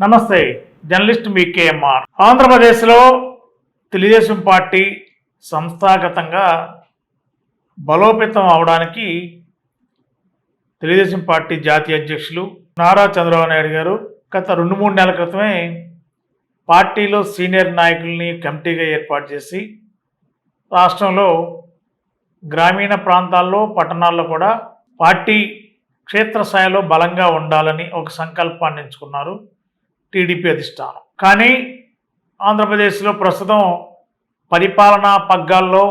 నమస్తే జర్నలిస్ట్ మీ కేఎంఆర్ ఆంధ్రప్రదేశ్లో తెలుగుదేశం పార్టీ సంస్థాగతంగా బలోపేతం అవడానికి తెలుగుదేశం పార్టీ జాతీయ అధ్యక్షులు నారా చంద్రబాబు నాయుడు గారు గత రెండు మూడు నెలల క్రితమే పార్టీలో సీనియర్ నాయకుల్ని కమిటీగా ఏర్పాటు చేసి రాష్ట్రంలో గ్రామీణ ప్రాంతాల్లో పట్టణాల్లో కూడా పార్టీ క్షేత్రస్థాయిలో బలంగా ఉండాలని ఒక సంకల్పాన్ని ఎంచుకున్నారు. టీడీపీ అధిష్టానం. కానీ ఆంధ్రప్రదేశ్లో ప్రస్తుతం పరిపాలనా పగ్గాల్లో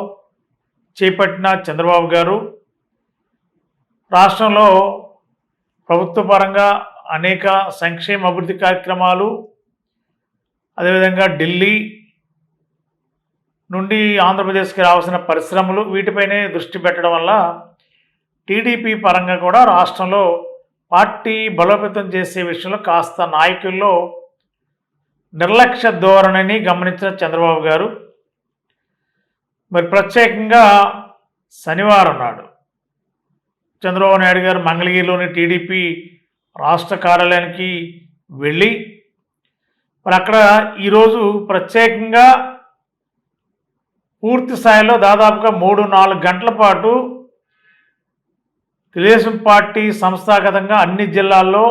చేపట్టిన చంద్రబాబు గారు రాష్ట్రంలో ప్రభుత్వ పరంగా అనేక సంక్షేమ అభివృద్ధి కార్యక్రమాలు అదేవిధంగా ఢిల్లీ నుండి ఆంధ్రప్రదేశ్కి రావాల్సిన పరిశ్రమలు వీటిపైనే దృష్టి పెట్టడం వల్ల టీడీపీ పరంగా కూడా రాష్ట్రంలో పార్టీ బలోపేతం చేసే విషయంలో కాస్త నాయకుల్లో నిర్లక్ష్య ధోరణిని గమనించిన చంద్రబాబు గారు. మరి ప్రత్యేకంగా శనివారం నాడు చంద్రబాబు నాయుడు గారు మంగళగిరిలోని టీడీపీ రాష్ట్ర కార్యాలయానికి వెళ్ళి మరి అక్కడ ఈరోజు ప్రత్యేకంగా పూర్తి స్థాయిలో దాదాపుగా మూడు నాలుగు గంటల పాటు తెలుగుదేశం పార్టీ సంస్థాగతంగా అన్ని జిల్లాల్లో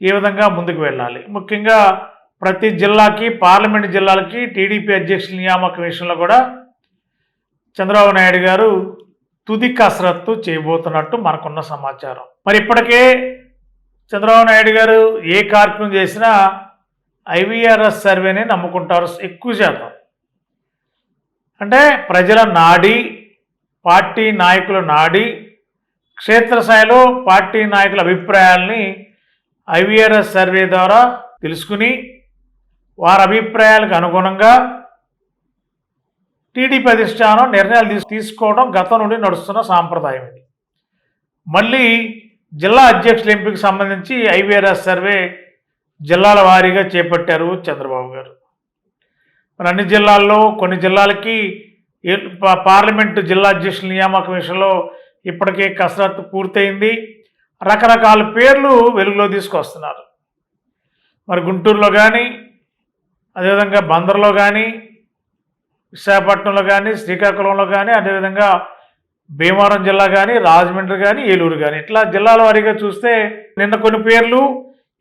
ఏ విధంగా ముందుకు వెళ్ళాలి? ముఖ్యంగా ప్రతి జిల్లాకి పార్లమెంట్ జిల్లాలకి టీడీపీ అధ్యక్షుల నియామక విషయంలో కూడా చంద్రబాబు నాయుడు గారు తుది కసరత్తు చేయబోతున్నట్టు మనకున్న సమాచారం. మరి ఇప్పటికే చంద్రబాబు నాయుడు గారు ఏ కార్యక్రమం చేసినా ఐవీఆర్ఎస్ సర్వేనే నమ్ముకుంటారు ఎక్కువ శాతం. అంటే ప్రజల నాడి పార్టీ నాయకుల నాడి క్షేత్రస్థాయిలో పార్టీ నాయకుల అభిప్రాయాల్ని ఐవీఆర్ఎస్ సర్వే ద్వారా తెలుసుకుని వారి అభిప్రాయాలకు అనుగుణంగా టీడీపీ అధిష్టానం నిర్ణయాలు తీసు తీసుకోవడం గతం నుండి నడుస్తున్న సాంప్రదాయం ఇది. మళ్ళీ జిల్లా అధ్యక్షుల ఎంపికకు సంబంధించి ఐవీఆర్ఎస్ సర్వే జిల్లాల వారీగా చేపట్టారు చంద్రబాబు గారు. మరి అన్ని జిల్లాల్లో కొన్ని జిల్లాలకి పార్లమెంటు జిల్లా అధ్యక్షుల నియామక విషయంలో ఇప్పటికే కసరత్తు పూర్తయింది. రకరకాల పేర్లు వెలుగులో తీసుకొస్తున్నారు. మరి గుంటూరులో కానీ అదేవిధంగా బందర్లో కానీ విశాఖపట్నంలో కానీ శ్రీకాకుళంలో కానీ అదేవిధంగా భీమవరం జిల్లా కానీ రాజమండ్రి కానీ ఏలూరు కానీ ఇట్లా జిల్లాల వారీగా చూస్తే నిన్న కొన్ని పేర్లు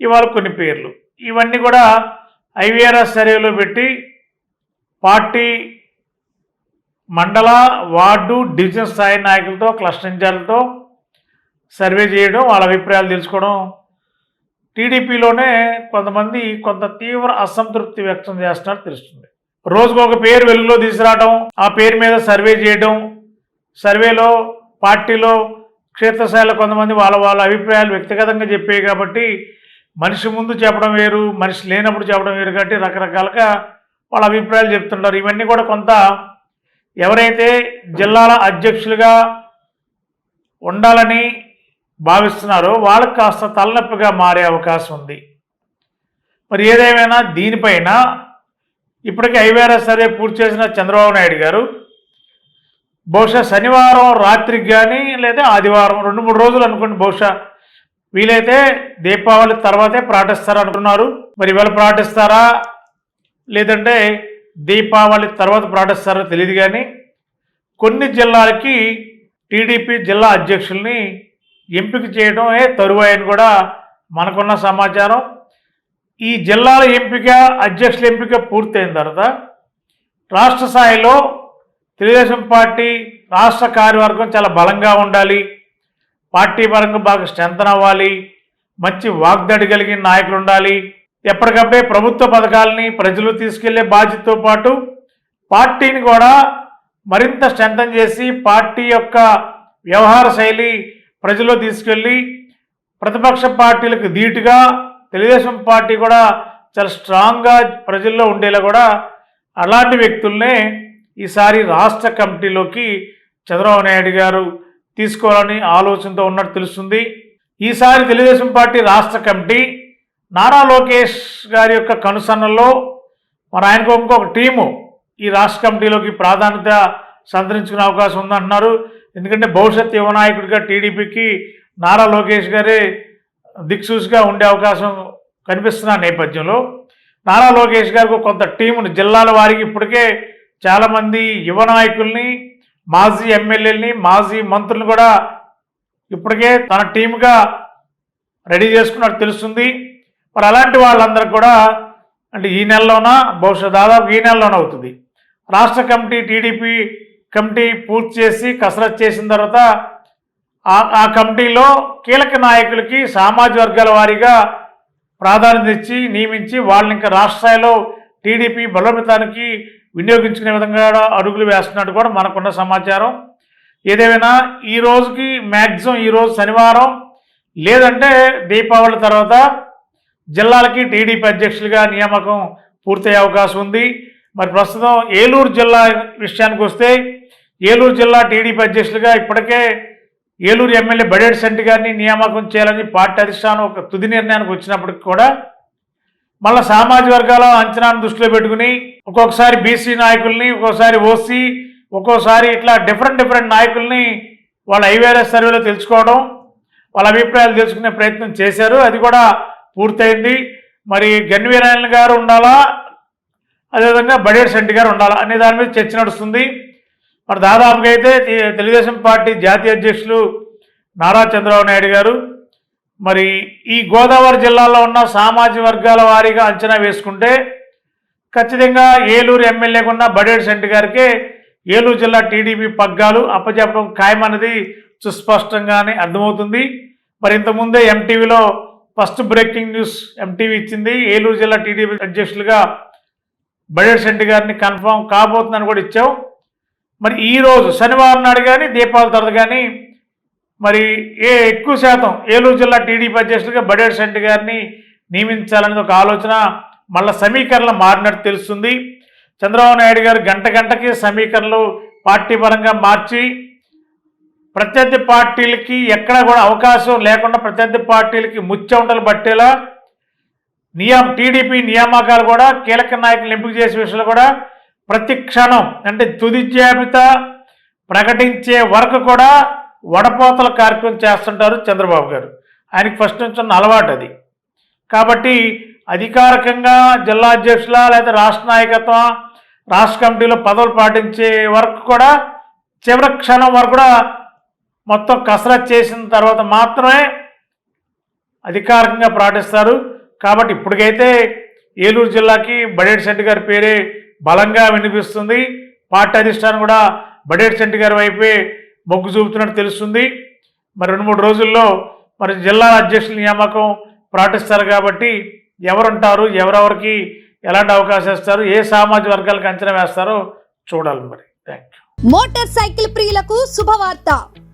ఇవాళ కొన్ని పేర్లు. ఇవన్నీ కూడా ఐవీఆర్ఎస్ సర్వేలో పెట్టి పార్టీ మండల వార్డు డివిజన్ స్థాయి నాయకులతో క్లస్టర్ ఇన్ఛార్జ్లతో సర్వే చేయడం వాళ్ళ అభిప్రాయాలు తెలుసుకోవడం. టీడీపీలోనే కొంతమంది కొంత తీవ్ర అసంతృప్తి వ్యక్తం చేస్తున్నట్టు తెలుస్తుంది. రోజుకు ఒక పేరు వెలుగులో తీసుకురావడం ఆ పేరు మీద సర్వే చేయడం సర్వేలో పార్టీలో క్షేత్రస్థాయిలో కొంతమంది వాళ్ళ వాళ్ళ అభిప్రాయాలు వ్యక్తిగతంగా చెప్పేవి కాబట్టి మనిషి ముందు చెప్పడం వేరు మనిషి లేనప్పుడు చెప్పడం వేరు కాబట్టి రకరకాలుగా వాళ్ళ అభిప్రాయాలు చెప్తుంటారు. ఇవన్నీ కూడా కొంత ఎవరైతే జిల్లాల అధ్యక్షులుగా ఉండాలని భావిస్తున్నారో వాళ్ళకి కాస్త తలనొప్పిగా మారే అవకాశం ఉంది. మరి ఏదేమైనా దీనిపైన ఇప్పటికే ఐవేరా సర్వే పూర్తి చేసిన చంద్రబాబు నాయుడు గారు బహుశా శనివారం రాత్రికి కానీ లేదా ఆదివారం రెండు మూడు రోజులు అనుకోండి బహుశా వీలైతే దీపావళి తర్వాతే ప్రాటిస్తారు అనుకున్నారు మరి ఇవాళ ప్రకటిస్తారా లేదంటే దీపావళి తర్వాత ప్రకటిస్తారో తెలియదు కానీ కొన్ని జిల్లాలకి టీడీపీ జిల్లా అధ్యక్షుల్ని ఎంపిక చేయడమే తరువాయని కూడా మనకున్న సమాచారం. ఈ జిల్లాల ఎంపిక అధ్యక్షుల ఎంపిక పూర్తయిన తర్వాత రాష్ట్ర స్థాయిలో తెలుగుదేశం పార్టీ రాష్ట్ర కార్యవర్గం చాలా బలంగా ఉండాలి పార్టీ పరంగా బాగా స్ట్రెంతన్ అవ్వాలి మంచి వాగ్దాడి కలిగిన నాయకులు ఉండాలి ఎప్పటికప్పుడే ప్రభుత్వ పథకాలని ప్రజలు తీసుకెళ్ళే బాధ్యతతో పాటు పార్టీని కూడా మరింత స్ట్రెంతన్ చేసి పార్టీ యొక్క వ్యవహార శైలి ప్రజల్లో తీసుకెళ్ళి ప్రతిపక్ష పార్టీలకు ధీటుగా తెలుగుదేశం పార్టీ కూడా చాలా స్ట్రాంగ్గా ప్రజల్లో ఉండేలా కూడా అలాంటి వ్యక్తుల్నే ఈసారి రాష్ట్ర కమిటీలోకి చంద్రబాబు నాయుడు గారు తీసుకోవాలని ఆలోచనతో ఉన్నట్టు తెలుస్తుంది. ఈసారి తెలుగుదేశం పార్టీ రాష్ట్ర కమిటీ నారా లోకేష్ గారి యొక్క కనుసన్నల్లో మరి ఆయనకు ఇంకొక టీము ఈ రాష్ట్ర కమిటీలోకి ప్రాధాన్యత సంతరించుకునే అవకాశం ఉందంటున్నారు. ఎందుకంటే భవిష్యత్ యువ నాయకుడిగా టీడీపీకి నారా లోకేష్ గారే దిక్సూసిగా ఉండే అవకాశం కనిపిస్తున్న నేపథ్యంలో నారా లోకేష్ గారికి కొంత టీమును జిల్లాల వారికి ఇప్పటికే చాలామంది యువ నాయకుల్ని మాజీ ఎమ్మెల్యేలని మాజీ మంత్రులను కూడా ఇప్పటికే తన టీముగా రెడీ చేసుకున్నట్టు తెలుస్తుంది. మరి అలాంటి వాళ్ళందరూ కూడా అంటే ఈ నెలలోన బహుశా దాదాపు ఈ నెలలోనే అవుతుంది. రాష్ట్ర కమిటీ టీడీపీ కమిటీ పూర్తి చేసి కసరత్ చేసిన తర్వాత ఆ ఆ కమిటీలో కీలక నాయకులకి సామాజిక వర్గాల వారీగా ప్రాధాన్యత ఇచ్చి నియమించి వాళ్ళని ఇంకా రాష్ట్ర స్థాయిలో టీడీపీ బలోపేతానికి వినియోగించుకునే విధంగా అడుగులు వేస్తున్నట్టు కూడా మనకున్న సమాచారం. ఏదేమైనా ఈ రోజుకి మ్యాక్సిమం ఈరోజు శనివారం లేదంటే దీపావళి తర్వాత జిల్లాలకి టీడీపీ అధ్యక్షులుగా నియామకం పూర్తయ్యే అవకాశం ఉంది. మరి ప్రస్తుతం ఏలూరు జిల్లా విషయానికి వస్తే ఏలూరు జిల్లా టీడీపీ అధ్యక్షులుగా ఇప్పటికే ఏలూరు ఎమ్మెల్యే బడేడ్ శెట్టి గారిని నియామకం చేయాలని పార్టీ అధిష్టానం ఒక తుది నిర్ణయానికి వచ్చినప్పటికి కూడా మళ్ళీ సామాజిక వర్గాల అంచనాను దృష్టిలో పెట్టుకుని ఒక్కొక్కసారి బీసీ నాయకుల్ని ఒక్కోసారి ఓసీ ఒక్కోసారి ఇట్లా డిఫరెంట్ డిఫరెంట్ నాయకుల్ని వాళ్ళ ఐవేరస్ సర్వేలో తెలుసుకోవడం వాళ్ళ అభిప్రాయాలు తెలుసుకునే ప్రయత్నం చేశారు. అది కూడా పూర్తయింది. మరి గన్వీరాయణ గారు ఉండాలా? అదేవిధంగా బడేటి శెట్టి గారు ఉండాలా? అనే దాని మీద చర్చ నడుస్తుంది. మరి దాదాపుగా అయితే తెలుగుదేశం పార్టీ జాతీయ అధ్యక్షులు నారా చంద్రబాబు నాయుడు గారు మరి ఈ గోదావరి జిల్లాలో ఉన్న సామాజిక వర్గాల వారీగా అంచనా వేసుకుంటే ఖచ్చితంగా ఏలూరు ఎమ్మెల్యేకున్న ఉన్న బడేటి శెట్టి గారికే ఏలూరు జిల్లా టీడీపీ పగ్గాలు అప్పచెప్పడం ఖాయమన్నది సుస్పష్టంగానే అర్థమవుతుంది. మరి ఇంతకుముందే ఎంటీవీలో ఫస్ట్ బ్రేకింగ్ న్యూస్ ఎంటీవీ ఇచ్చింది. ఏలూరు జిల్లా టీడీపీ అధ్యక్షులుగా బడేటి శెట్టి గారిని కన్ఫర్మ్ కాబోతుందని కూడా ఇచ్చాం మరి ఈరోజు శనివారం నాడు కానీ దీపావళి తర్వాత కానీ మరి ఏ ఎక్కువ శాతం ఏలూరు జిల్లా టీడీపీ అధ్యక్షులుగా బడేర్ శెట్టి గారిని నియమించాలనేది ఒక ఆలోచన మళ్ళీ సమీకరణలు మారినట్టు తెలుస్తుంది. చంద్రబాబు నాయుడు గారు గంట గంటకి సమీకరణలు పార్టీ పరంగా మార్చి ప్రత్యర్థి పార్టీలకి ఎక్కడ కూడా అవకాశం లేకుండా ప్రత్యర్థి పార్టీలకి ముచ్చెంటలు పట్టేలా నియామ టీడీపీ నియామకాలు కూడా కీలక నాయకులు ఎంపిక చేసే విషయంలో కూడా ప్రతి క్షణం అంటే తుది జాబితా ప్రకటించే వరకు కూడా వడపోతల కార్యక్రమం చేస్తుంటారు చంద్రబాబు గారు. ఆయనకి ఫస్ట్ నుంచి ఉన్న అలవాటు అది. కాబట్టి అధికారికంగా జిల్లా అధ్యక్షుల లేదా రాష్ట్ర నాయకత్వం రాష్ట్ర కమిటీలో పదవులు పాటించే వరకు కూడా చివరి క్షణం వరకు కూడా మొత్తం కసరత్ చేసిన తర్వాత మాత్రమే అధికారికంగా ప్రకటిస్తారు కాబట్టి ఇప్పటికైతే ఏలూరు జిల్లాకి బడేటి శెట్టి గారి పేరే బలంగా వినిపిస్తుంది. పార్టీ అధిష్టానం కూడా బడేటి శెట్టి గారి వైపే మొగ్గు చూపుతున్నట్టు తెలుస్తుంది. మరి రెండు మూడు రోజుల్లో మరి జిల్లా అధ్యక్షుల నియామకం ప్రకటిస్తారు కాబట్టి ఎవరుంటారు ఎవరెవరికి ఎలాంటి అవకాశం ఇస్తారు ఏ సామాజిక వర్గాలకు అంచనా వేస్తారో చూడాలి మరి. థ్యాంక్ యూ మోటార్ సైకిల్ ప్రియులకు శుభవార్త.